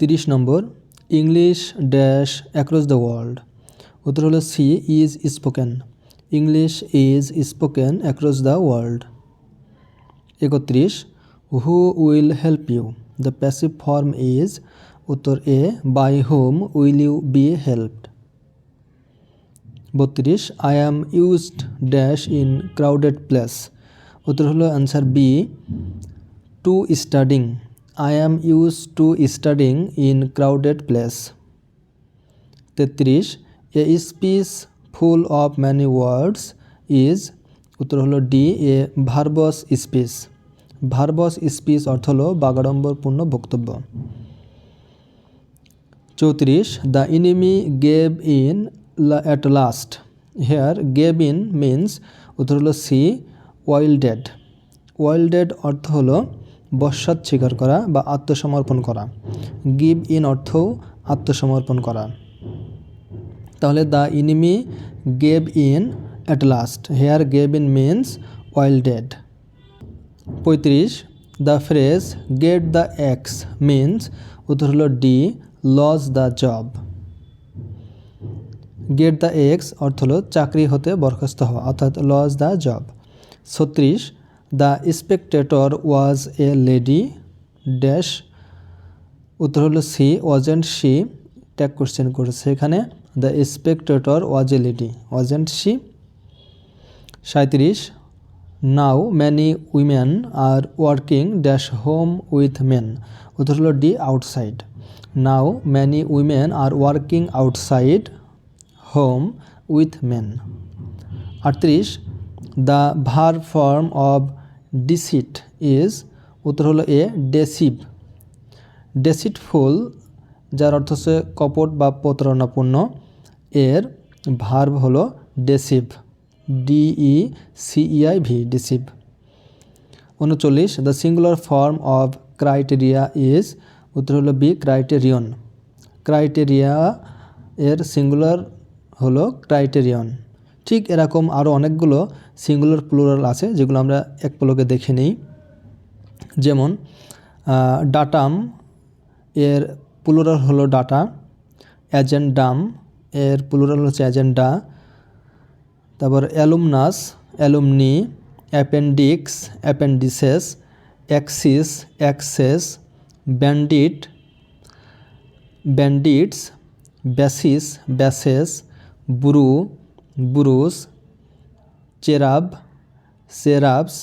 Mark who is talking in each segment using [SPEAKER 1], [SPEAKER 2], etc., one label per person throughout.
[SPEAKER 1] তিরিশ নম্বর English dash across the world উত্তর হলো C is spoken English is spoken across the world একত্রিশ who will help you the passive form is উত্তর A by whom will you be helped বত্রিশ I am used dash in crowded place উত্তর হলো answer B to studying I am used to studying in crowded place তেত্রিশ a speech full of many words is উত্তর হলো D a verbose speech verbose speech অর্থ হলো বাগাড়ম্বরপূর্ণ বক্তব্য। চৌত্রিশ the enemy gave in at last here gave in means উত্তর হলো সি ওয়াইল্ডেড ওয়াইল্ডেড অর্থ হলো বর্ষাত স্বীকার করা বা আত্মসমর্পণ করা। গিভ ইন অর্থও আত্মসমর্পণ করা। তাহলে the enemy gave in at last. Here gave in means yielded পঁয়ত্রিশ, the phrase get the axe means উত্তর হলো D lose the job. Get the axe অর্থ হলো চাকরি হতে বরখাস্ত হওয়া, অর্থাৎ লস দ্য জব। ছত্রিশ the spectator was a lady dash উত্তর হলো C wasn't she tag question করেছে। এখানে the spectator was a lady wasn't she. সাঁত্রিশ now many women are working dash home with men উত্তর হলো D outside now many women are working outside home with men আটত্রিশ the verb form of deceit is উত্তর হলো এ ডেসিভ ডেসিটফুল যার অর্থ হচ্ছে কপট বা প্রতারণাপূর্ণ। এর ভার্ব হলো deceive D E C E I V deceive উনচল্লিশ the singular form of criteria is উত্তর হলো বি ক্রাইটেরিয়ন ক্রাইটেরিয়া এর সিঙ্গুলার হলো ক্রাইটেরিয়ন ঠিক এরকম আরও অনেকগুলো সিঙ্গুলার প্লুরাল আছে, যেগুলো আমরা এক পলকে দেখে নিই। যেমন ডাটাম এর প্লুরাল হলো ডাটা অ্যাজেন্ডাম এর প্লুরাল হচ্ছে অ্যাজেন্ডা তারপর alumnus alumni appendix appendices axis axes bandit bandits basis bases brew brews cherub cherubs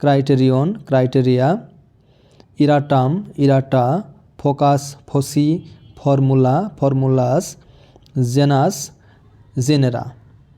[SPEAKER 1] criterion criteria erratum errata focus foci formula formulas genus genera.